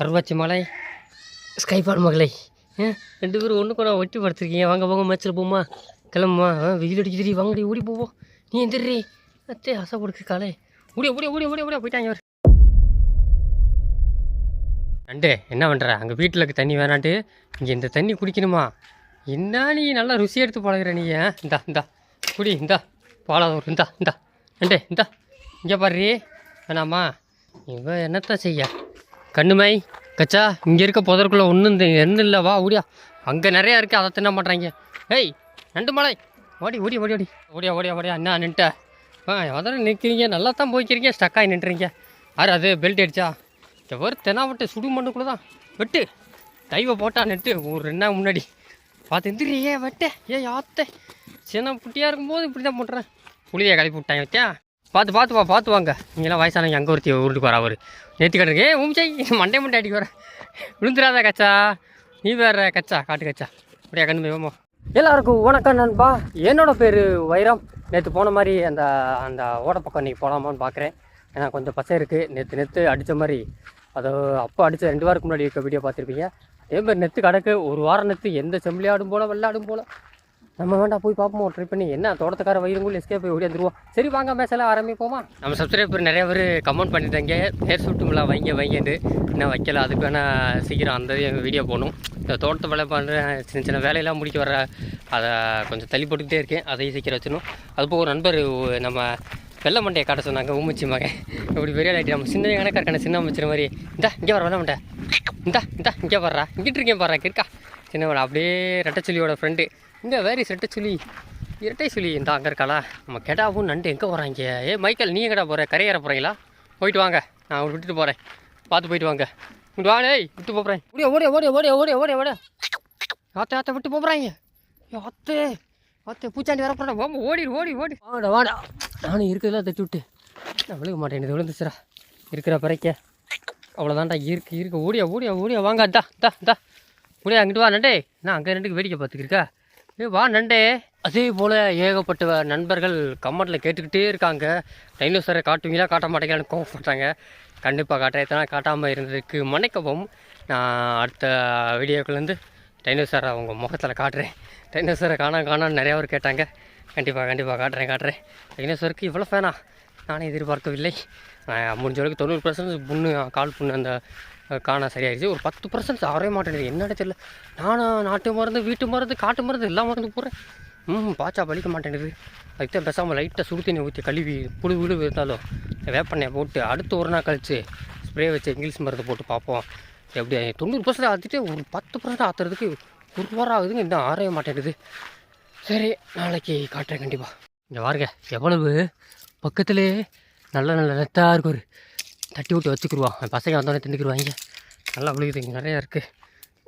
கருவாச்சி மலை ஸ்கைபால் மகளை. ரெண்டு பேரும் ஒன்று கூட ஒட்டி படுத்துருக்கீங்க வாங்க போங்க மேட்ச்சில் போமா. கிளம்புமா? வெயில் அடிக்குதுடி. வாங்கடி ஓடி போவோம். நீ எந்திரி அத்தே அசை கொடுக்கு காலே. ஓடி ஓடி ஓடி ஓடிய ஓடிய போயிட்டாங்க அவர் நண்டு என்ன பண்ணுற அங்கே வீட்டில் இருக்க தண்ணி வேணான்ட்டு இங்கே இந்த தண்ணி குடிக்கணுமா? என்ன நீ நல்லா ருசி எடுத்து பழகிற நீ இந்தா இந்தா. குடி இந்தா. பாலாத ஒரு இந்தா இந்தா. நண்டு இந்தா. இங்கே பாரு. வேணாமா? இவன் என்னத்தான் செய்ய? கண்ணுமை கச்சா இங்கே இருக்க புதருக்குள்ளே ஒன்றும் இந்த என்ன இல்லை வா ஓடியா. அங்கே நிறையா இருக்குது அதை தின்ன மாட்டாங்க ஏய் நண்டு மலை. ஓடி ஓடி ஓடி ஓடி. ஓடியா ஓடியா ஓடியா என்ன நின்ட்ட ஆ அதெல்லாம் நிற்கிறீங்க நல்லா தான் போய்க்கிறீங்க ஸ்டக்காகி நின்றுறீங்க. யார் அது? பெல்ட் அடிச்சா? எவர் தெனாவட்டு சுடு மண்ணுக்குள்ளே தான் வெட்டு. தைவை போட்டா நெட்டு. ஒரு ரெண்டு நாள் முன்னாடி? பார்த்து எந்திரியே ஏ வெட்ட. ஏ யாத்த சின்ன குட்டியாக இருக்கும்போது இப்படி தான் பண்ணுறேன் புளியை கிளப்பி விட்டாங்க வச்சா பார்த்து பார்த்து வா பார்த்து வாங்க. இங்கெல்லாம் வயசானவங்க அங்கே ஒருத்தி உருட்டுக்கு வரா அவர். நேற்று கட்டுருக்கு ஏ உம்சை மண்டே மண்டை அடிக்க வர விழுந்துடாத கச்சா. நீ வேற கச்சா காட்டு கச்சா. அப்படியா கண்டு வேமா எல்லாருக்கும் வணக்கம் நண்பா. என்னோட பேர் வைரம். நேற்று போன மாதிரி அந்த அந்த ஓட பக்கம் இன்றைக்கி போகலாமான்னு பார்க்குறேன் ஏன்னா கொஞ்சம் பசை இருக்குது நேற்று நெத்து அடித்த மாதிரி அது அப்போ அடித்த ரெண்டு வாரத்துக்கு முன்னாடி இருக்க வீடியோ பார்த்துருப்பீங்க. அதே மாதிரி நெத்து கிடக்கு. ஒரு வாரம் நெத்து எந்த செம்பிளையாடும் போல வெள்ளாடும் போல. நம்ம வேண்டாம் போய் பார்ப்போம் ட்ரை பண்ணி. என்ன தோட்டத்துக்கார வயிறுங்குள்ள எஸ்கேப் போய் ஓடியாந்துருவோம் சரி வாங்க மேசல ஆரம்பிப்போமா? நம்ம சப்ஸ்கிரைபர் நிறைய பேர் கமெண்ட் பண்ணிட்டாங்க. பேர் சுட்டுங்களா வைங்க வைங்கன்னு இன்னும் வைக்கல. அதுக்கு வேணால் சீக்கிரம் அந்த வீடியோ போகணும் இந்த தோட்டத்தை வேலை பண்ணுற சின்ன சின்ன வேலையெல்லாம் முடிக்க வர அதை கொஞ்சம் தள்ளி போட்டுக்கிட்டே இருக்கேன். அதையும் சீக்கிரம் வச்சிடணும். அதுபோக ஒரு நண்பர் நம்ம வெள்ளை மண்டையை காட்ட சொன்னாங்க ஊமிச்சி மகன். இப்படி பெரிய ஆகிட்டு நம்ம சின்ன கணக்காக இருக்கான சின்ன அமைச்சர் மாதிரி. இந்தா இங்கே வர வெள்ளை மண்டை. இந்தா இந்தா இங்கே வர்றா. இங்கிட்டு இருக்கேன் பாரு கேட்கா. சின்னவன் அப்படியே ரெட்டச்சொல்லியோட ஃப்ரெண்டு இங்கே வேரி ரெட்டச்சுலி இரட்டை சுழி இந்த அங்கே இருக்காளா? நம்ம கெடாவும் நண்டு எங்கே போகிறாங்க ஏ மைக்கேல் நீ எங்கடா போகிற கரையேற போகிறீங்களா போயிட்டு வாங்க. நான் அவரை விட்டுட்டு போகிறேன் பார்த்து போயிட்டு வாங்க. இங்கிட்டு வாங்க ஏய் விட்டு போகிறேன் ஓடிய ஓடிய ஓடிய ஓடிய ஓடிய ஓடிய ஓட ஆத்த ஆத்த விட்டு போகிறாங்க ஆத்தே ஆத்தே பூச்சாண்டி வர போகிறேன் ஓடிடு ஓடி ஓடி வாடா வாடா. நானும் இருக்கிறதெல்லாம் தட்டி விட்டு. நான் விழுக மாட்டேன் விழுந்துச்சுரா இருக்கிற பறைக்க. அவ்வளோதான்டா இருக்கு இருக்கு. ஓடியா ஓடியா ஓடியா. வாங்க தா தா தா ஓடியா அங்கிட்டு வா நண்டே. நான் அங்கே ரெண்டுக்கு வேடிக்கை பார்த்துக்கிருக்கா? ஏ வா நண்டே. அதே போல் ஏகப்பட்ட நண்பர்கள் கமெண்ட்டில் கேட்டுக்கிட்டே இருக்காங்க. டைனோசரை காட்டுவீங்களா காட்ட மாட்டேங்கன்னு கோவப்படுறாங்க கண்டிப்பாக காட்டுறேன் எத்தனை காட்டாமல் இருந்ததுக்கு மன்னிக்கவும். நான் அடுத்த வீடியோக்குலேருந்து டைனோசரை அவங்க முகத்தில் காட்டுறேன். டைனோசரை காணா காணான்னு நிறையா பேர் கேட்டாங்க. கண்டிப்பாக கண்டிப்பாக காட்டுறேன் காட்டுறேன். டைனோசருக்கு இவ்வளோ ஃபேனா நானே எதிர்பார்க்கவில்லை. முடிஞ்ச அளவுக்கு தொண்ணூறு பர்சன்ட் புண்ணு கால் புண்ணு அந்த காண சரியாயிடுச்சு ஒரு பத்து பர்சன்ட் ஆறவே மாட்டேங்குது. என்னன்னு தெரியல. நானும் நாட்டு மருந்து வீட்டு மருந்து காட்டு மருந்து எல்லா மருந்து போகிறேன் ம் பாச்சா பழிக்க மாட்டேங்குது. அதுக்கு தான் பேசாமல் லைட்டாக சுடு தண்ணி ஊற்றி கழுவி புழு விழு இருந்தாலும் வேப்பெண்ணெய் போட்டு அடுத்து ஒரு நாள் கழிச்சு ஸ்ப்ரே வச்சு இங்கிலீஷ் மருந்து போட்டு பார்ப்போம். எப்படி தொண்ணூறு பர்சன்ட் ஆற்றிட்டு ஒரு பத்து பர்சன்ட் ஆற்றுறதுக்கு ஒரு வாரம் ஆகுதுங்க. இன்னும் ஆறவே மாட்டேங்குது. சரி நாளைக்கு காட்டுறேன் கண்டிப்பாக இங்கே பாருங்க எவ்வளவு? பக்கத்துலேயே நல்ல நல்ல நெத்தாக இருக்கும் ஒரு தட்டி விட்டு வச்சுக்கிடுவான் பசங்க வந்தோடனே திண்டுக்குருவாங்க நல்லா விழுகுது. இங்கே நிறையா இருக்குது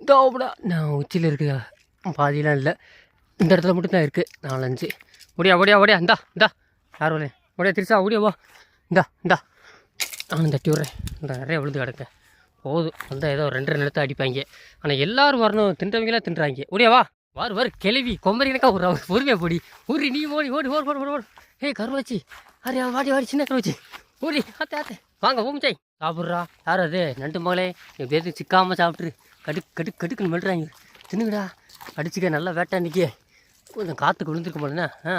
தோபடா நான் உச்சியில் இருக்கு பாதியெலாம் இல்லை. இந்த இடத்துல மட்டும்தான் இருக்குது நாலஞ்சு. ஓடியா ஓடியா ஓடியா. இந்தா இந்தா. யார் வரல ஓடியா திருச்சா ஓடியா வா. இந்தா இந்தா. நானும் தட்டி விட்றேன். இந்த நிறைய விழுந்து கிடக்க. போதும் வந்தால் ஏதோ ரெண்டு ரெண்டு நிலத்தை அடிப்பாங்க. ஆனால் எல்லோரும் வரணும். தின்றவங்களாம் தின்றாங்க. ஓடியா வா. வாரு வார். கிளவி கொம்பரி ஒரு ஒரு பொறுமையாக போடி. ஊரி நீ ஓடி ஓடி ஓடி ஓடி ஓடி ஓடி. ஏய் கருவாச்சி. அரே வாடி வாடி. சின்ன கருவாச்சி. ஓடி ஆத்தே ஆத்தே. வாங்க பூமிச்சாய் சாப்பிட்றா யார் அது நண்டு மகளே என் பேருக்கு சிக்காமல் சாப்பிட்ரு கடு கடு கடுக்குன்னு மெல்றாங்க தின்னுங்கடா. அடிச்சுக்க நல்லா வேட்டை நிற்க கொஞ்சம் காற்றுக்கு விழுந்துருக்க போலண்ணா ஆ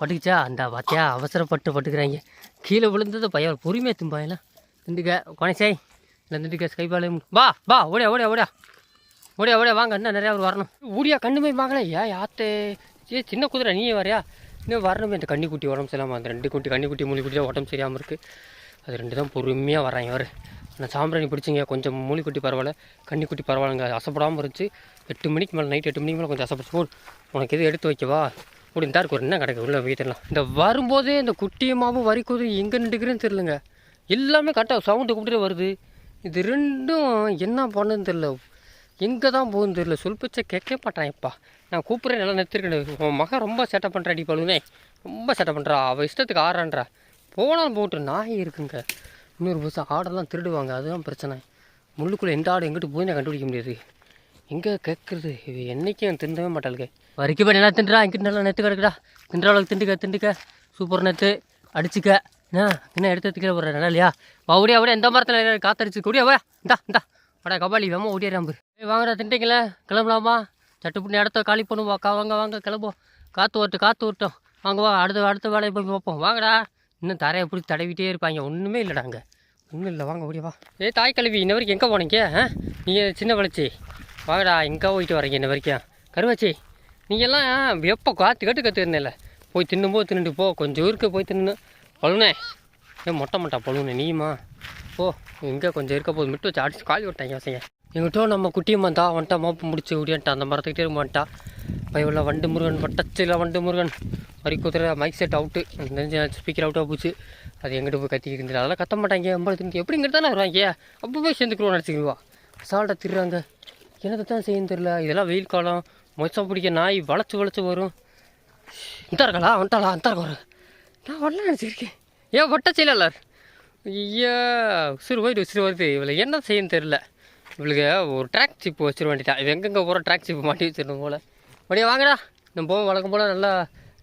பட்டுக்குச்சா அந்த பார்த்தியா அவசரப்பட்டு பட்டுக்கிறாங்க கீழே விழுந்தது பையன் பொறுமையாக திம்பாயெல்லாம் திண்டுக்க கணேசாய் இல்லை திண்டுக்க ஸ்கைபாளையம் வா வா ஓடியா ஓடியா ஓடியா. ஓடியா ஓடியா வாங்க இன்னும் நிறையா ஒரு வரணும். ஊடியா போய் வாங்களே ஏன் யாத்தே ஏ சின்ன குதிரை நீயே வரையா? இன்னும் வரணுமே இந்த கன்னிக்குட்டி உடம்பு சரியாமல் அந்த ரெண்டு குட்டி கன்னிக்குட்டி மூணு தான் உடம்பு சரியாமல் இருக்குது அது ரெண்டு தான் பொறுமையாக வரேன் இவர். நான் சாம்பிராணி பிடிச்சிங்க கொஞ்சம் மூலிக்குட்டி பரவாயில்ல கன்னிக்குட்டி பரவாயில்லங்க. அசப்படாமல் இருந்துச்சு. எட்டு மணிக்கு மேலே நைட் எட்டு மணிக்கு மேலே கொஞ்சம் அசப்பிச்சு போடு. உனக்கு எது எடுத்து வைக்கவா இப்படி இந்த இருக்கு ஒரு என்ன கிடைக்கும் உள்ள வீட்டெல்லாம் இந்த வரும்போதே இந்த குட்டியமாவும் வரிக்குது. எங்கே நின்றுக்கிறேன்னு தெரிலங்க எல்லாமே கரெக்டாக சவுண்டு கூப்பிட்டு வருது. இது ரெண்டும் என்ன பண்ணுன்னு தெரில எங்கே தான் போகுதுன்னு தெரில சொல் பேச்சை கேட்க மாட்டான்ப்பா நான் கூப்பிட்றேன் நல்லா நிறுத்திருக்கேன். உன் மகன் ரொம்ப சேட்டை பண்ணுறாடி பழுனே ரொம்ப சேட்டை பண்ணுறா அவள் இஷ்டத்துக்கு ஆறான்றா போனால் போட்டு நாய் இருக்குங்க. இன்னொரு புதுசாக ஆடெல்லாம் திருடுவாங்க. அதுதான் பிரச்சனை. முள்ளுக்குள்ளே எந்த ஆடு எங்கிட்டு போய் நான் கண்டுபிடிக்க முடியாது. எங்கே கேட்குறது இது என்றைக்கும் திருந்தவே மாட்டாளுக்கு வரைக்கும் போய் நல்லா திண்டுறா இங்கிட்டு நல்லா நெத்து கிடக்குடா. திண்டுற அளவுக்கு திண்டுக்க திண்டுக்க. சூப்பர் நெத்து. அடிச்சுக்க. என்ன? என்ன எடுத்து கீழே போடுற? நல்லா இல்லையா? வா ஓடியா ஓடியா. இந்த மரத்தில் காத்தடிச்சு கூடியா? வா இந்தா இந்தா. வாடா கபாலி வேமா ஓடிடுறாம்பு ஏய் வாங்கடா திண்டிங்களே கிளம்பலாமா? சட்டுப்புண்ணி இடத்த காலி பண்ணுவோம் வாங்க வாங்க கிளம்புவோம். காற்று ஓட்டு காற்று ஓட்டும் வாங்க வா அடுத்த அடுத்த வேலையை போய் பார்ப்போம். வாங்கடா. இன்னும் தரையை பிடிச்சி தடவிட்டே இருப்பாங்க. ஒன்றுமே இல்லைடா அங்கே. ஒன்றும் இல்லை வாங்க ஓடிவா ஏ தாய் கல்வி இன்ன வரைக்கும் எங்கே போனீங்க? ஆ? நீங்கள் சின்ன வளர்ச்சி. வாங்கடா எங்கே போயிட்டு வரீங்க இன்ன வரைக்கும். கருவாச்சி நீங்கள்லாம் எப்போ காற்று கட்டு கற்றுக்கிறனே போய் தின்னும்போது தின்னுட்டு போ. கொஞ்சம் ஊருக்கு போய் தின்னு பழுனே. ஏன் மொட்டை மொட்டா பழுனே நீயுமா? ஓ இங்கே கொஞ்சம் இருக்க போது. மிட்டு வச்சு அடிச்சு காலி விட்டாங்க வசங்க எங்கிட்ட நம்ம குட்டியும் வந்தா வந்துட்டா மோப்பு முடிச்சு ஓடியான்ட்டா அந்த மரத்துக்கிட்டே இருக்க மாட்டா பயவுள்ள வண்டு முருகன் வட்டச்சில வண்டு முருகன். வரி குதிரை மைக் செட் அவுட்டு ஸ்பீக்கர் அவுட்டாக போச்சு. அது எங்கிட்ட போய் கத்திக்கிட்டு இருந்தது அதெல்லாம் கத்த மாட்டாங்க எம்பளை தின்னு எப்படி இங்கிட்ட தானே வருவாங்க அப்போ போய் சேர்ந்துக்குருவோம் நினச்சிக்குவா சால்ட்டை திருறாங்க என்னதை தான் செய்யும் தெரியல. இதெல்லாம் வெயில் காலம். மொச்சம் பிடிக்க நாய் வளைச்சு வளைச்சு வரும். இந்த இருக்காளா வந்துட்டாளா அந்த இருக்க நான் வரல நினச்சிருக்கேன் ஏன் வட்டச்சில ஐயா உசுறு போயிட்டு உசுறு வருது. இவளை என்ன செய்யும் தெரில இவளுக்கு ஒரு ட்ராக் சிப்பு வச்சிட வேண்டியதா இது எங்கெங்கே போகிற ட்ராக் சிப்பு மாட்டி வச்சிடணும் போல் மடியா வாங்கடா நம்ம போவோம் வழக்கம் போல் நல்லா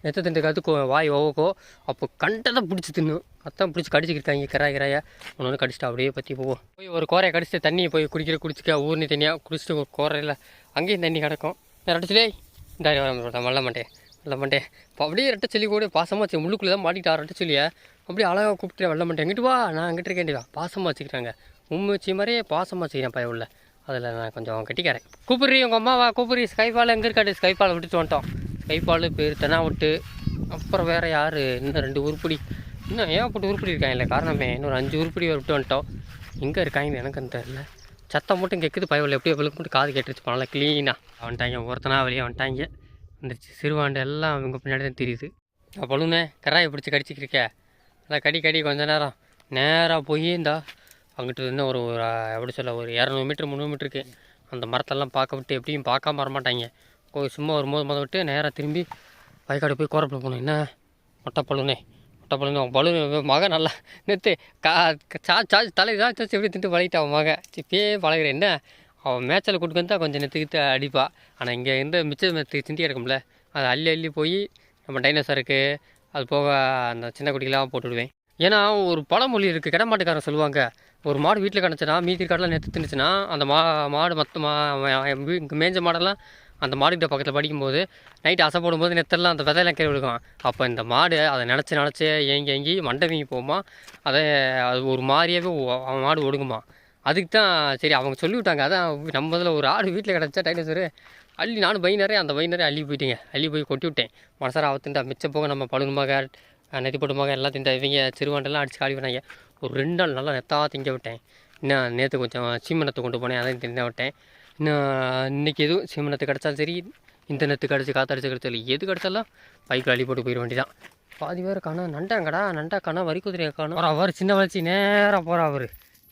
நெத்த திண்டு கற்றுக்கோ வாய் ஓவக்கோ அப்போ கண்டதை பிடிச்சி தின்னும் அதான் பிடிச்சி கடிச்சிக்கிட்டாங்க கிராய் கிராயா ஒன்று ஒன்று கடிச்சிட்டு அப்படியே பற்றி போவோம் போய் ஒரு கோரையை கடிச்சிட்டு தண்ணியை போய் குடிக்கிற குடிச்சிக்க ஊர்னி தண்ணியாக குடிச்சிட்டு ஒரு கோரையில் அங்கேயும் தண்ணி கிடக்கும் ரெட்டச்சிலே இந்த வல்ல மாட்டேன் வெள்ள மாட்டேன் இப்போ அப்படியே ரெட்டை சொல்லி கூட பாசமாக வச்சு முள்ளுக்குள்ளே தான் மாட்டிக்கிட்டா ரெட்டை சொல்லியை அப்படியே அழகாக கூப்பிட்டு வெள்ள மாட்டேன் எங்கிட்டு வா நான் அங்கிட்டு இருக்கேன் பாசமாக வச்சுக்கிறாங்க உண்மை மாதிரியே பாசமாக செய்கிறேன் பய உள்ள. அதில் நான் கொஞ்சம் கட்டிக்கிறேன் கூப்பிட்றி உங்கள் அம்மாவா? கூப்பிட்றி ஸ்கைஃபால் எங்கே இருக்காடு ஸ்கைபால் விட்டுட்டு வந்துட்டோம். ஸ்கைஃபால் பேர் தெனா விட்டு அப்புறம் வேறு யார்? இன்னும் ரெண்டு உருப்படி. இன்னும் ஏன் போட்டு உருப்படி இருக்காங்க? இல்லை காரணமே இன்னொரு அஞ்சு உருப்படி விட்டு வந்துட்டோம். எங்கே இருக்காங்கன்னு எனக்கு தெரியல. சத்தம் மட்டும் கேட்குது பயவில் எப்படி எவ்வளோ மட்டும் காது கேட்டுருச்சு. நல்லா க்ளீனாக வந்துட்டாங்க ஒருத்தனா வெளியே வந்துட்டாங்க. வந்துருச்சு. சிறுவாண்டு எல்லாம் அவங்க பின்னாடி தான் தெரியுது. நான் பழுனே கராயை பிடிச்சி கடிச்சிக்கிருக்க நல்லா கடி கடி கொஞ்ச நேரம். நேராக போய் அங்கிட்டு இன்னும் ஒரு ஒரு எப்படி சொல்ல ஒரு இரநூறு மீட்ரு முந்நூறு மீட்டருக்கு அந்த மரத்தெல்லாம் பார்க்க விட்டு எப்படியும் பார்க்காம வரமாட்டாங்க போய் சும்மா வரும்போது மொதல் விட்டு நேராக திரும்பி வயக்காடு போய் கோரப்பில் போகணும். என்ன? மொட்டை பழுனே மொட்டை பழுனே அவன் பலூன் மகன் நல்லா நேற்று கா சா சார்ஜ் தலை சாச்சு எப்படி திட்டு பழகிட்டான் அவன் மகன். இப்பயே பழகிறேன் என்ன? அவன் மேய்ச்சல் கூட்டு தான் கொஞ்சம் நெத்துக்கிட்டு அடிப்பா. ஆனால் இங்கே இருந்து மிச்சம் மெத்து இருக்கும்ல. அது அள்ளி அள்ளி போய் நம்ம டைனோசருக்கு அது போக அந்த சின்ன குட்டிக்கெல்லாம் போட்டுவிடுவேன் ஏன்னா ஒரு பழமொழி இருக்குது கிடமாட்டுக்காரன் சொல்லுவாங்க. ஒரு மாடு வீட்டில் கிடச்சுன்னா மீதி காடெல்லாம் நேற்று தின்னுச்சுன்னா அந்த மா மாடு மற்ற மா மேஞ்ச மாடெல்லாம் அந்த மாடுகிட்ட பக்கத்தில் படிக்கும்போது நைட்டு அசை போடும்போது நெத்தெல்லாம் அந்த விதையெல்லாம் கீழே விடுவான் அப்போ இந்த மாடு அதை நினச்சி நினச்சி ஏங்கி ஏங்கி மண்டை வீங்கி போகுமா? அதை அது ஒரு மாதிரியாகவே அவன் மாடு ஒடுங்குமா அதுக்கு தான் சரி அவங்க சொல்லிவிட்டாங்க. அதான் நம்ம இதில் ஒரு ஆடு வீட்டில் கிடச்சா டைனோசரு? அள்ளி நானும் பை நிறைய அந்த பை நிறைய அள்ளி போயிட்டீங்க. அள்ளி போய் கொட்டி விட்டேன். மனசார ஆவத்துண்டா மிச்சம் போக நம்ம பழுகுமாக நெத்தி போட்டுமாக எல்லாம் திண்டா இவங்க சிறுவாண்டெல்லாம் அடித்து காலி பண்ணாங்க. ஒரு ரெண்டு நாள் நல்லா நெத்தாக திங்க விட்டேன் இன்னும் நேற்று கொஞ்சம் சீமனத்தை கொண்டு போனேன் அதையும் தின்ன விட்டேன் இன்னும் இன்னைக்கு எதுவும் சீமனத்தை கிடச்சாலும் சரி இந்த நெத்து கிடச்சி காத்தடிச்சு கிடச்சாலும் எது கிடச்சாலும் பைக்கில் அள்ளி போட்டு போயிட வேண்டியதான் பாதி பேர் காணோம் நண்டாங்கடா நண்டா காணா வரி குதிரையை காணும் அவர் சின்ன வளர்ச்சி நேராக போகிறா அவர்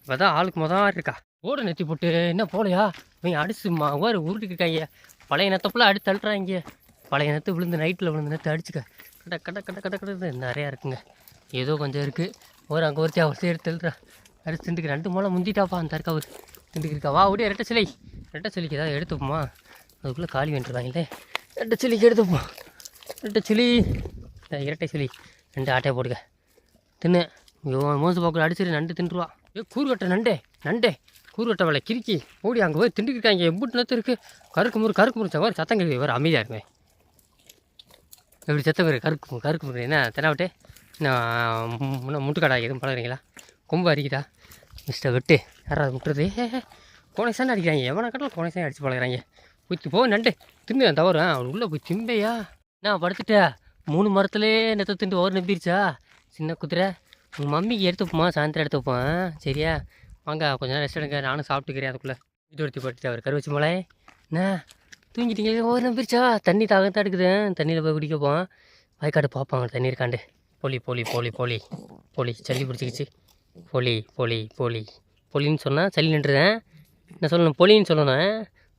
இப்போ தான் ஆளுக்கு மொதல் இருக்கா ஓடு நெத்தி போட்டு என்ன போலையா இவங்க அடிச்சு மா ஒரு பழைய நெத்தப்பெல்லாம் அடித்து தள்ளுறாங்க பழைய நெத்து விழுந்து நைட்டில் விழுந்து நெத்து அடிச்சுக்க கட கட கட கட கடது நிறையா இருக்குங்க ஏதோ கொஞ்சம் இருக்குது ஒரு அங்கே ஒருத்தி அவர் எடுத்து தள்ளுறா அடிச்சு திண்டுக்கு ரெண்டு மூலம் முந்திட்டாப்பா அந்த இருக்கா அவர் திண்டுக்கு இருக்கா? வா அப்படியே ரெட்டை சிலை. ரெட்டை சிலைக்கு ஏதாவது எடுத்துப்போமா? அதுக்குள்ளே காலி வேண்டிருவாங்களே ரெட்டை சிலைக்கு எடுத்துப்போம்? ரெட்டை சிலி. இரட்டை சிலி. ரெண்டு ஆட்டையை போடுங்க. தின்னு. மோசு பாக்குள்ள அடிச்சிட்டு நண்டு தின்றுவா. ஏ கூறுகட்டை நண்டே நண்டே. கூறுகட்டை வேலை கிறுக்கி. ஓடி அங்கே போய் திண்டுக்கிட்டாங்க எம்புட்டு நேரத்து இருக்குது கருக்கு முறு கருக்கு முறிச்சா மாதிரி சத்தம் கேட்குது வேறு அமைதியாக இருக்குமே எப்படி சத்தம் பேர் கருக்கு கருக்கு முறு. என்ன தெனாவட்டே நான் முட்டுக்காடா எதுவும் பழகுறீங்களா? கொம்பு அரிக்குதா? மிஸ்டர் விட்டு யாராவது முட்டுறது? கோனைசான் அடிக்கிறாங்க. எவனை கட்டல கோனைசான் அடித்து பழகுறாங்க. போய் போ நண்டு. தின்னு தவறு அவள் உள்ளே போய் திம்பையா? நான் படுத்துட்டா? மூணு மரத்துலேயே நெத்த திண்டு ஓர் நம்பிருச்சா? சின்ன குதிரை. உங்கள் மம்மிக்கு எடுத்துப்போமா சாயந்தரம் எடுத்துப்போம் சரியா? வாங்க கொஞ்ச நேரம் ரெஸ்ட் எடுங்க. நானும் சாப்பிட்டுக்கிறேன் அதுக்குள்ளே. வீட்டு ஒருத்தி படுத்து அவர் கருவச்சி மலை. என்ன? தூங்கிட்டீங்களே ஓர் நம்பிருச்சா? தண்ணி தாகத்தான் எடுக்குது. தண்ணியில் போய் குடிக்கப்போம் போவோம் பார்ப்பாங்க தண்ணி இருக்காண்டு போலி போலி போலி போலி. போலி. சளி பிடிச்சிக்கிச்சு. போலி போலி போலி. போலின்னு சொன்னால் சளி நின்றுதேன். என்ன சொல்லணும்? போலின்னு சொல்லணும்.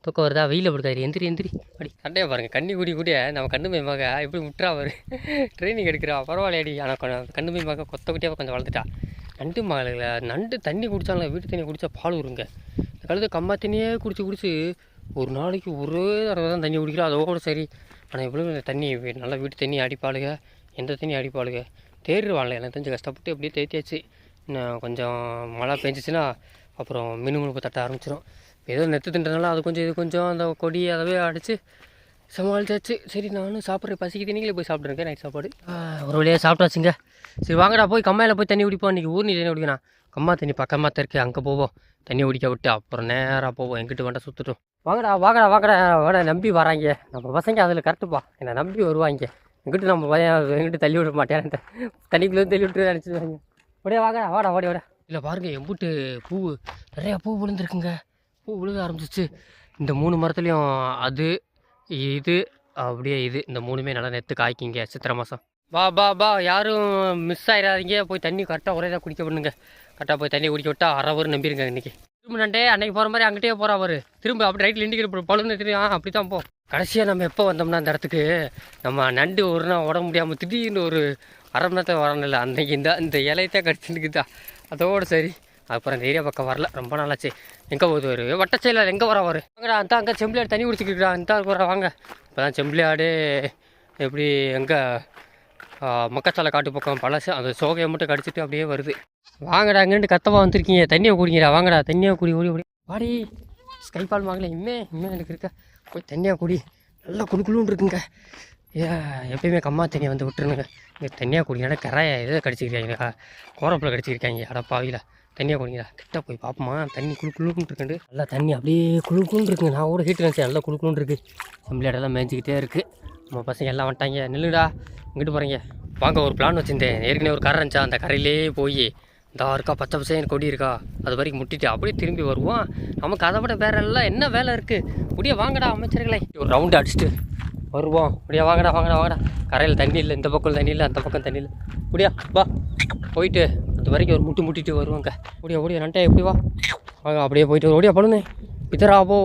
தூக்கம் வருதா? வெயில் படுத்தாரு எந்திரி எந்திரி. அப்படி சண்டையை பாருங்கள் கண்ணி கூடி கூடிய நம்ம கண்ணு மக எப்படி விட்டுறா அவர்? ட்ரைனிங் எடுக்கிறா. பரவாயில்லையடி. ஆனால் கொஞ்சம் கண்ணு மக கொத்த குட்டியாக கொஞ்சம் வளர்த்துட்டா. நண்டு மகளில் நண்டு தண்ணி குடித்தாலும் வீட்டு தண்ணி குடித்தா பால் உருங்க இந்த கழுத கம்மா தண்ணியே குடிச்சு குடிச்சு ஒரு நாளைக்கு ஒரே தடவை தான் தண்ணி குடிக்கிறோம் அதோட சரி. ஆனால் இவ்வளோ தண்ணி நல்லா வீட்டு தண்ணி அடிப்பாளுக. எந்த தண்ணி தேர் வாழலை எனக்கு தெரிஞ்சு கஷ்டப்பட்டு அப்படியே தேத்தியாச்சு. இன்னும் கொஞ்சம் மழை பெஞ்சிச்சுன்னா அப்புறம் மினு முழுப்பு தட்ட ஆரம்பிச்சிடும் ஏதோ நெத்து தின்றதுனால அது கொஞ்சம் இது கொஞ்சம் அந்த கொடி அதவே அடித்து சமாளிச்சாச்சு. சரி நானும் சாப்பிட்றேன். பசிக்கு நீங்களே போய் சாப்பிட்ருக்கேன் நைட் சாப்பாடு. ஒரு வழியாக சாப்பிட்டாச்சுங்க. சரி வாங்கடா. போய் கம்மாயில் போய் தண்ணி குடிப்போம். இன்றைக்கி ஊர்னி தண்ணி குடிக்கணும்? கம்மா தண்ணி பக்கமாக தான் இருக்குது அங்கே போவோம். தண்ணி குடிக்க விட்டு அப்புறம் நேராக போவோம். எங்கிட்ட வேண்டாம் சுற்றுட்டும் வாங்கடா வாங்கடா வாங்கடா. வாடா நம்பி வராங்க. நம்ம பசங்க அதில் கரெக்டுப்பா என்னை நம்பி வருவாங்க. இங்கிட்டு நம்ம பையன் எங்கிட்ட தள்ளி விட மாட்டேன். தண்ணிக்குள்ளே தள்ளி விட்டு நினச்சிடுவாங்க அப்படியே வாங்கடா வாடா ஓடி வாடா. இல்லை பாருங்க எம்புட்டு பூ. நிறையா பூ விழுந்துருக்குங்க. பூ விழுக ஆரம்பிச்சிச்சு இந்த மூணு மரத்துலேயும் அது இது அப்படியே இது. இந்த மூணுமே நல்லா நெத்து காய்க்கிங்க சித்திரை மாதம் பா பா பா யாரும் மிஸ் ஆயிடாதீங்க போய் தண்ணி கரெக்டாக ஒரே தான் குடிக்க விடுங்க கரெக்டாக போய் தண்ணி குடிக்க விட்டா அரை நம்பிருங்க இன்றைக்கி திரும்ப நண்டே அன்னைக்கு போகிற மாதிரி அங்கிட்டே போகிறா அவர் திரும்ப அப்படி ரைட்டில் இண்டிகேட் பழுந்து தெரியும். ஆ அப்படி தான் போ. கடைசியாக நம்ம எப்போ வந்தோம்னா அந்த இடத்துக்கு நம்ம நண்டு ஒரு நாள் உடம்பு முடியாமல் திடீர்னு ஒரு அரை மணி நேரத்தில் வரணும்ல அன்னைக்கு இந்த இந்த இலையத்தான் கடிச்சுருக்குதா அதோட சரி. அப்புறம் இந்த ஏரியா பக்கம் வரல. ரொம்ப நாளாச்சு. எங்கே போகுது ஒரு வட்டச்செயலர் எங்கே வர வரு வாங்கடா அந்த அங்கே செம்பிளாடு தண்ணி குடிச்சிக்கிட்டா அந்த வர வாங்க. இப்போ தான் செம்பிளாடு எப்படி எங்கே மக்காச்சாலை காட்டு பக்கம் பழசு அந்த சோகையை மட்டும் கடிச்சிட்டு அப்படியே வருது. வாங்கடா அங்கேருந்து கத்தவா வந்திருக்கீங்க. தண்ணியை குடிங்கடா வாங்கடா தண்ணியாக குடி ஓடி ஓடி வாடி ஸ்கைபால் வாங்கல இம்மே இம்மே எனக்கு இருக்கா. போய் தண்ணியாக குடி. நல்லா குடுக்குளுன்னு இருக்குங்க. ஏ எப்பயுமே கம்மா தண்ணியை வந்து விட்டுருணுங்க. இங்கே தண்ணியாக குடிங்கடா கரையை எதை கடிச்சிருக்காங்க? கோரப்பில் கடிச்சிருக்காங்க அடப்பாவில பாவியில் தண்ணியாக குடிங்கடா கிட்ட போய் பார்ப்போமா தண்ணி குழு குளுன்னு இருக்குண்டு நல்லா தண்ணி அப்படியே குளு இருக்குங்க நான் கூட ஹீட் நினச்சேன் நல்லா குளு குளுன்னு இருக்குது செம்பிளாடெல்லாம் மேய்ஞ்சிக்கிட்டே இருக்குது நம்ம பசங்க எல்லாம் வந்துட்டாங்க. நில்லுடா இங்கிட்டு போகிறீங்க வாங்க ஒரு பிளான் வச்சுருந்தேன். ஏற்கனவே ஒரு கரை இருந்துச்சா? அந்த கரையிலே போய். இந்தா இருக்கா பச்சை பச்சைன்னு கொடி இருக்கா? அது வரைக்கும் முட்டிட்டு அப்படியே திரும்பி வருவோம். நமக்கு அதை விட வேற எல்லாம் என்ன வேலை இருக்குது முடிய வாங்கடா அமைச்சர்களே. ஒரு ரவுண்டு அடிச்சுட்டு வருவோம். அப்படியா வாங்கடா வாங்கடா வாங்கடா. கரையில் தண்ணி இல்லை இந்த பக்கம் தண்ணி இல்லை அந்த பக்கம் தண்ணி இல்லை. அப்படியா வா. போயிட்டு அது வரைக்கும் ஒரு முட்டு முட்டிட்டு வருவாங்க ஓடியா ஓடியா நண்டா எப்படி வா? வாங்க அப்படியே போயிட்டு ஓடியா பழுனே இதராபோ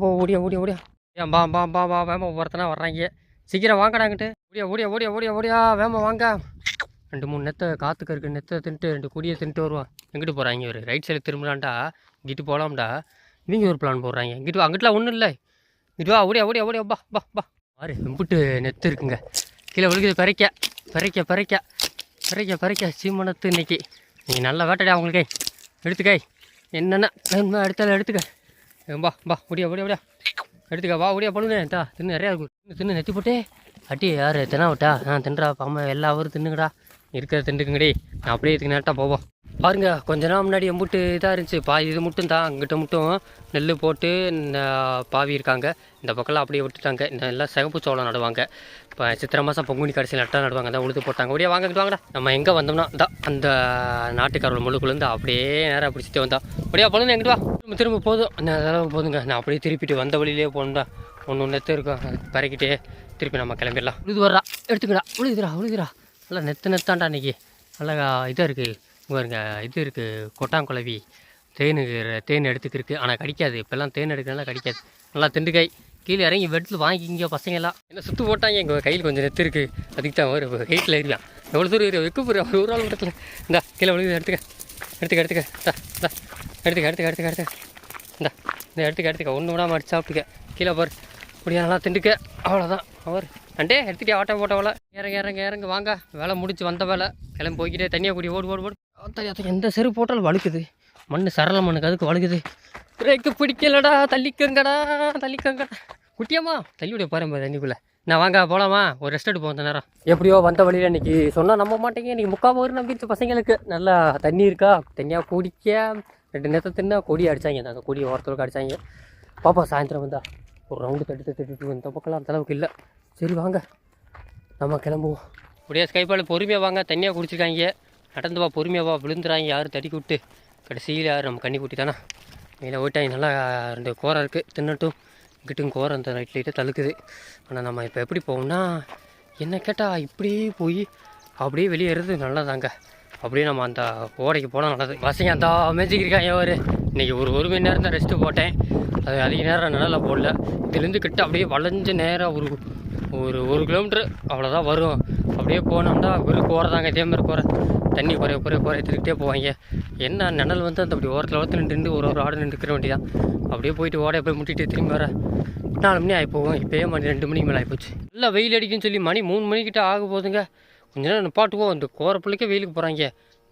போ ஓடியா ஓடியா ஓடியா. ஏன் பா பா பா பா வேமா ஒவ்வொருத்தனா வர்றாங்க. சீக்கிரம் வாங்கடாங்கிட்டு ஓடியா ஓடியா ஓடியா ஓடியா ஓடியா. வேமா வாங்க. ரெண்டு மூணு நெத்தை காற்றுக்கு இருக்குது நெத்தை தின்ட்டு ரெண்டு கொடியை தின்ட்டு வருவான் எங்கிட்டு போகிறாங்க ஒரு ரைட் சைடு திரும்பலான்டா இங்கிட்டு போகலாம்டா இவங்க ஒரு பிளான் போடுறாங்க. இங்கிட்டு வா அங்கிட்டலாம் ஒன்றும் இல்லை. இங்கிட்டு வா ஓடியா ஓடியா ஓடியா பா பா பா பாரு வெம்பிட்டு நெத்து இருக்குங்க. கீழே விழுகுது பறிக்க. பறிக்க பறிக்க. பறிக்க பறிக்க சீமனத்து இன்னைக்கு. நீங்கள் நல்லா வேட்டடா உங்களுக்கு எடுத்துக்கை. என்னென்ன வேணுமா எடுத்தாலும் எடுத்துக்க. பா பா முடியா முடியா முடியா எடுத்துக்க வா முடியா பண்ணுங்க. தா தின்னு நிறையா இருக்கும் தின்னு, நெத்தி போட்டே. அட்டி யார் தினா விட்டா? ஆ தின்றா பாம்மா எல்லா ஊரும் தின்னுங்கடா. இருக்கிற திண்டுக்குங்கடி நான் அப்படியே இதுக்கு நேரட்டாக போவோம். பாருங்க கொஞ்ச நாள் முன்னாடி எம்புட்டு இதாக இருந்துச்சு. பாதி இது மட்டும் தான் அங்கிட்ட மட்டும் நெல் போட்டு இந்த பாவி இருக்காங்க. இந்த பக்கம்லாம் அப்படியே விட்டுட்டாங்க. இந்த எல்லாம் சிகப்பு சோளம் நடுவாங்க. இப்போ சித்திரை மாதம் பொங்குனி கடைசியில் நட்டாக நடுவாங்க. தான் உழுது போட்டாங்க. அப்படியே வாங்க வாங்கடா. நம்ம எங்கே வந்தோம்னா தான் அந்த நாட்டுக்காரோட முழுக்குலேருந்து அப்படியே நேராக பிடிச்சிட்டு வந்தோம் அப்படியே பொழுது எங்கிட்டு வா. திரும்ப திரும்ப போதும். அந்த போதுங்க. நான் அப்படியே திருப்பிட்டு வந்த வழியிலே போகணும்டா. ஒன்று ஒன்று நெத்து இருக்கும். பறக்கிட்டே திருப்பி நம்ம கிளம்பிடலாம். உழுது வர்றா. எடுத்துக்கடா. உழுதுடா உழுதுடா. நல்லா நெத்து நெத்தாண்டா இன்னைக்கு. நல்லா இதாக இருக்குது பாருங்க இது இருக்குது கொட்டாங்குழவி தேனு தேன் எடுத்துக்கிருக்கு ஆனால் கடிக்காது. இப்போல்லாம் தேன் எடுக்கிறனால கடிக்காது. நல்லா திண்டுக்காய் கீழே இறங்கி வெட்டில் வாங்கிக்கிங்க பசங்க என்ன சுற்று போட்டாங்க? எங்கள் கையில் கொஞ்சம் நெத்து இருக்குது அதுக்கு தான் ஒரு ஹைட்டில் ஏறியான் எவ்வளோ தூரம் ஏறி வைக்க போகிற ஒரு ஆள் இடத்துல இந்தா கீழே விழுது எடுத்துக்க. எடுத்துக்க எடுத்துக்க. தா எடுத்துக்க எடுத்துக்க எடுத்துக்க எடுத்துக்க. இந்தா இந்த எடுத்துக்க எடுத்துக்க. ஒன்று விடாமல் அடிச்சு சாப்பிட்டுக்க. கீழே பாரு. இப்படியா நல்லா திண்டுக்க. அவ்வளோதான் அவர். அண்டே எடுத்துகிட்டே ஆட்டோ போட்டவள இறங்க இறங்க இறங்க வாங்க. வேலை முடிச்சு வந்த வேலை. கிளம்பி போய்க்கிட்டே தண்ணியை குடி. ஓடு ஓடு ஓடு. அத்தா, அத்தா, எந்த செருப்பு போட்டாலும் வழுக்குது மண் சரள மண்ணுக்கு அதுக்கு வழுக்குது பிரேக்கு பிடிக்கலடா தள்ளிக்கங்கடா தள்ளிக்கங்கடா. குட்டியம்மா தள்ளிவிட பாருங்க தண்ணிக்குள்ளே நான் வாங்க போகலாமா ஒரு ரெஸ்ட் எடுப்போம் அந்த நேரம். எப்படியோ வந்த வழியில் இன்றைக்கி சொன்னால் நம்ப மாட்டேங்க. இன்றைக்கி முக்கால் ஒரு நம்பிடுச்சு பசங்களுக்கு. நல்லா தண்ணி இருக்கா? தனியாக குடிக்க. ரெண்டு நேரத்தை தின்னா கொடி அடிச்சாங்க. நாங்கள் கொடி ஓரத்துக்கு அடிச்சாங்க. பாப்பா சாயந்தரம் வந்தா ஒரு ரவுண்டு தட்டு தட்டு இந்த பக்கம்லாம் அந்த அளவுக்கு இல்லை. சரி வாங்க. நம்ம கிளம்புவோம். அப்படியே ஸ்கைப்பால் பொறுமையாக வாங்க. தனியாக குடிச்சிருக்காங்க. நடந்து வா பொறுமையாக வா விழுந்துறாங்க யாரும் தடி விட்டு கடைசியில் யார்? நம்ம கண்ணி கூட்டி தானே? மேலே ஓட்டாங்க நல்லா ரெண்டு கோரம் இருக்குது தின்னட்டும். இங்கிட்டும் கோரம் அந்த ரைட் தழுக்குது ஆனால் நம்ம இப்போ எப்படி போவோம்னா என்ன கேட்டால் இப்படியே போய் அப்படியே வெளியேறது நல்லதாங்க. அப்படியே நம்ம அந்த ஓடைக்கு போனால் நல்லது. பசங்க அந்த மேஜிக் இருக்காங்க ஒரு இன்றைக்கி ஒரு ஒரு மணி நேரம் தான் ரெஸ்ட்டு போட்டேன். அது அதிக நேரம் நிழலில் போடல. இதுலேருந்து கிட்ட அப்படியே வளைஞ்ச நேராக ஒரு ஒரு ஒரு கிலோமீட்ரு அவ்வளோதான் வரும். அப்படியே போனோம்னா வெறும் கோரை தாங்க இதே மாதிரி கோரை. தண்ணி குறைய குறைய குறைய திருக்கிட்டே போவாங்க. என்ன நிழல் வந்து அந்த அப்படி ஓரத்தில் ஓரத்தில் நின்று ஒரு ஒரு ஆடு நின்றுக்கிற வேண்டியதான் அப்படியே போயிட்டு ஓடையை போய் முட்டிட்டு திரும்பி வர. நாலு மணி ஆகி இப்போயே மணி ரெண்டு மணிக்கு மேலே ஆகிப்போச்சு நல்லா வெயில் அடிக்குன்னு சொல்லி மணி மூணு மணிக்கிட்ட ஆக போதுங்க. கொஞ்ச நேரம் நிப்பாட்டுவோம். இந்த கோர பிள்ளைக்கே வெயிலுக்கு போகிறாங்க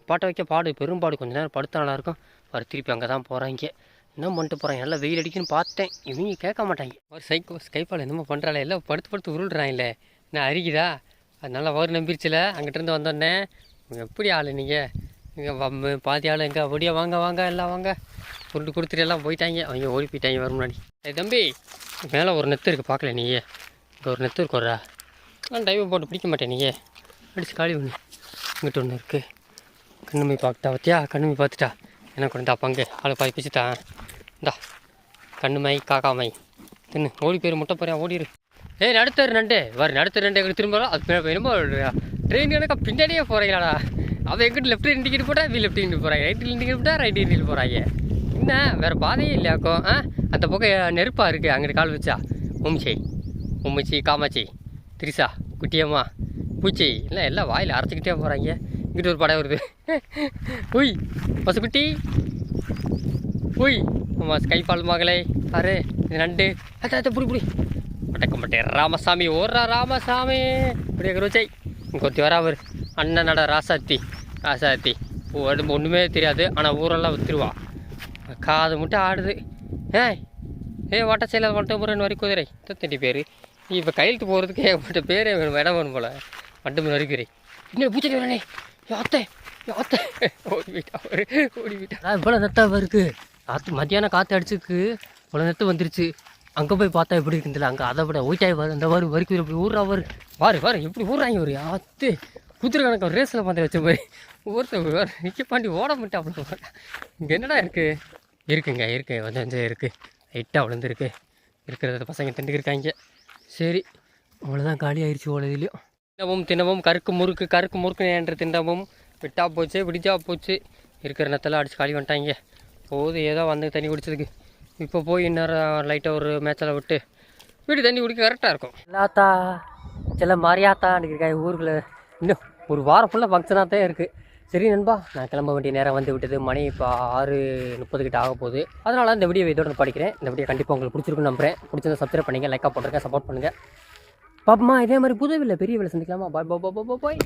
பாட்டை வைக்க பாடு பெரும்பாடு கொஞ்ச நேரம் படுத்தா நல்லாயிருக்கும் வர திருப்பி அங்கே தான் போகிறாங்க என்ன பண்ணிட்டு போகிறாங்க நல்லா வெயில் அடிக்குன்னு பார்த்தேன். இவங்க கேட்க மாட்டாங்க. ஒரு சைக்கோ ஸ்கைப்பால் என்னமோ பண்ணுறாள் எல்லாம் படுத்து படுத்து உருள்றாங்கல்ல என்ன அறிக்குதா அதனால வர நம்பிருச்சுல. அங்கிட்டிருந்து வந்தோடனே எப்படி ஆள் நீங்கள் இங்கே பாதி ஆள் எங்கே அப்படியே வாங்க வாங்க எல்லாம் வாங்க. உருண்டு கொடுத்துட்டு எல்லாம் போயிட்டாங்க. அவங்க ஓடி போயிட்டாங்க வர முன்னாடி. ஏய் தம்பி மேலே ஒரு நெத்து இருக்குது பார்க்கல நீயே இங்கே ஒரு நெத்து இருக்குறா நான் டைவர் போட்டு பிடிக்க மாட்டேன் நீயே அடிச்சு காலி ஒன்று இங்கிட்ட ஒன்று இருக்குது கண்ணுமை பார்த்துட்டா பார்த்தியா கண்ணுமை பார்த்துட்டா. எனக்கு கொண்டா பங்கு. ஆளை பாதி பிச்சுட்டான் இந்தா கண்ணுமை காக்காமை தின்னு. ஓடி போயிரு முட்டை போகிறேன் ஓடிடு ஏய் நடுத்தர் நண்டு. வர நடுத்தர் நண்டு எங்களுக்கு திரும்ப அது என்னமோ ட்ரெயின் கணக்கா பின்னாடியே போகிறீங்களாடா அவன் எங்கிட்ட லெஃப்ட் இண்டிகேட் போட்டா வீ லெஃப்ட் இண்டிகேட் போகிறாங்க ரைட் இண்டிகேட் போட்டால் ரைட் இண்டிகேட் போகிறாங்க என்ன? வேறு பாதையே இல்லையாக்கும் ஆ? அந்த பக்கம் நெருப்பாக இருக்குது அங்கிட்டு கால் வச்சா. உமிச்சி உமிச்சி காமாச்சி திரிசா குட்டியம்மா பூச்சி. இல்லை எல்லாம் வாயில் அரைச்சிக்கிட்டே போகிறாங்க இங்கிட்ட ஒரு படம் வருது. உய் பசுக்குட்டி உய் ஆமா கைப்பால் மகளே. அரே இது நண்டு. அத்தை அத்தை புடி புடி. மட்டக்க மாட்டேன் ராமசாமி ஓடுறா ராமசாமி. இப்படியே கருச்சை கொத்தி வரா அவர் அண்ணனோட ராசாத்தி ராசாத்தி. உடம்பு ஒன்றுமே தெரியாது ஆனால் ஊரெல்லாம் வித்துருவா. காது மட்டும் ஆடுது. ஏய் ஏ ஓட்ட செயலர் மட்டும் போகிறேன் வரி குதிரை. தட்டி பேர். இப்போ கையெழுத்து போகிறதுக்கு ஏகப்பட்ட பேர் வேணும் இடம் வேணும் போல. மட்டும் வரிக்குறி இன்னும் பூச்சடி வரனே யாத்தே யாத்தே ஓடி போயிட்டா அவரு ஓடி போயிட்டா. இவ்வளோ நெத்தாக இருக்கு காற்று மத்தியானம் காற்று அடிச்சுக்கு இவ்வளோ நெத்து வந்துருச்சு. அங்கே போய் பார்த்தா எப்படி இருக்குதுல அங்கே அதை விட ஒயிட்டாய் பாரு இந்த மாதிரி வரிக்கு இப்படி ஊர்றா வாரு பாரு பாரு எப்படி ஊர்றாங்க ஒரு ஆத்து குதிரை கணக்கு ரேஸில் பார்த்து வச்ச மாதிரி ஒருத்தர் வேறு நிற்க பாண்டி ஓட மாட்டேன் அவ்வளோ இங்கே என்னடா இருக்குது இருக்குங்க இருக்கு. வந்து வந்து இருக்குது லைட்டாக விழுந்துருக்கு இருக்கிறத பசங்க திண்டுக்கிருக்காங்க சரி. அவ்வளோதான் காலி ஆயிடுச்சு அவ்வளோ இதுலேயும். தினமும் தினமும் கருக்கு முறுக்கு கருக்கு முறுக்கு என்ற திண்டமும் விட்டா போச்சு விடிச்சா போச்சு. இருக்கிற நேரத்தில் அடிச்சு காலி வந்துட்டாங்க போது ஏதோ வந்து தண்ணி குடிச்சதுக்கு. இப்போ போய் இன்னும் லைட்டாக ஒரு மேட்சில் விட்டு வீடு தண்ணி குடிக்க கரெக்டாக இருக்கும். எல்லாத்தா சில மாறியாத்தா அன்றைக்கி ஊருக்குள்ள. இன்னும் ஒரு வாரம் ஃபுல்லாக ஃபங்க்ஷனாக தான் இருக்குது சரி நண்பா நான் கிளம்ப வேண்டிய நேரம் வந்து விட்டது. மணி இப்போ ஆறு முப்பது கிட்ட ஆக போகுது. அதனால் இந்த வீடியோ இதோட படிக்கிறேன். இந்த வீடியோ கண்டிப்பாக உங்களுக்கு பிடிச்சிருக்குன்னு நம்புறேன். பிடிச்சிருந்தா சப்ஸ்கிரைப் பண்ணுங்கள் லைக்காக போட்டிருக்கேன் சப்போர்ட் பண்ணுங்கள் பாப்பமா இதே மாதிரி புது வீட்டில் பெரிய வேலை சந்திக்கலாமா? பாய் பாய் பாய்